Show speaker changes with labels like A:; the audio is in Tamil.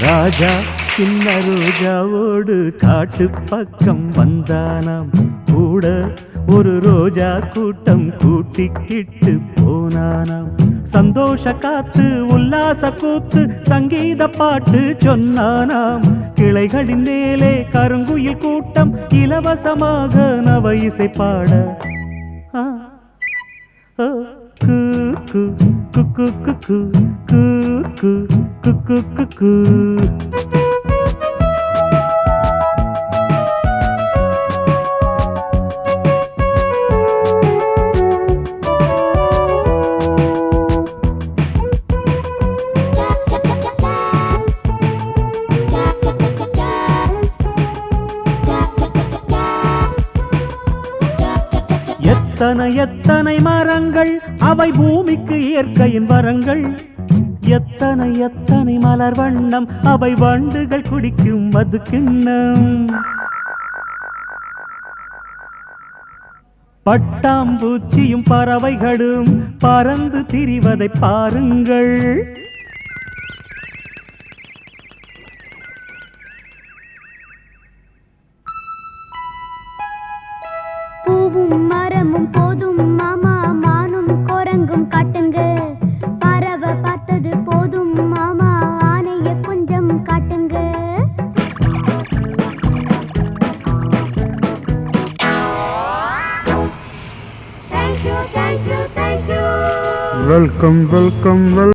A: ராஜா சின்ன ரோஜாவோடு காட்டு பக்கம் வந்தானாம். கூட ஒரு ரோஜா கூட்டம் கூட்டிக்கிட்டு போனானாம். சந்தோஷ காத்து உல்லாச கூத்து சங்கீத பாட்டு சொன்னானாம் கிளைகளின் மேலே கருங்குயில் கூட்டம் இலவசமாக நவ இசை பாட குக்கு குக்கு குக்கு குக்கு குக்கு குக்கு எத்தனை எத்தனை மரங்கள்? அவை பூமிக்கு இயற்கையின் வரங்கள். எத்தனை எத்தனை மலர் வண்ணம் அவை வண்டுகள் குடிக்கும் மது கிண்ணம். பட்டாம்பூச்சியும் பறவைகளும் பறந்து திரிவதை பாருங்கள்.
B: பூவும் மரமும் போதும் மாமா மானும் குரங்கும் காட்டுங்க. பறவை பார்த்தது போதும் மாமா ஆனைய கொஞ்சம் காட்டுங்க.
A: Welcome welcome well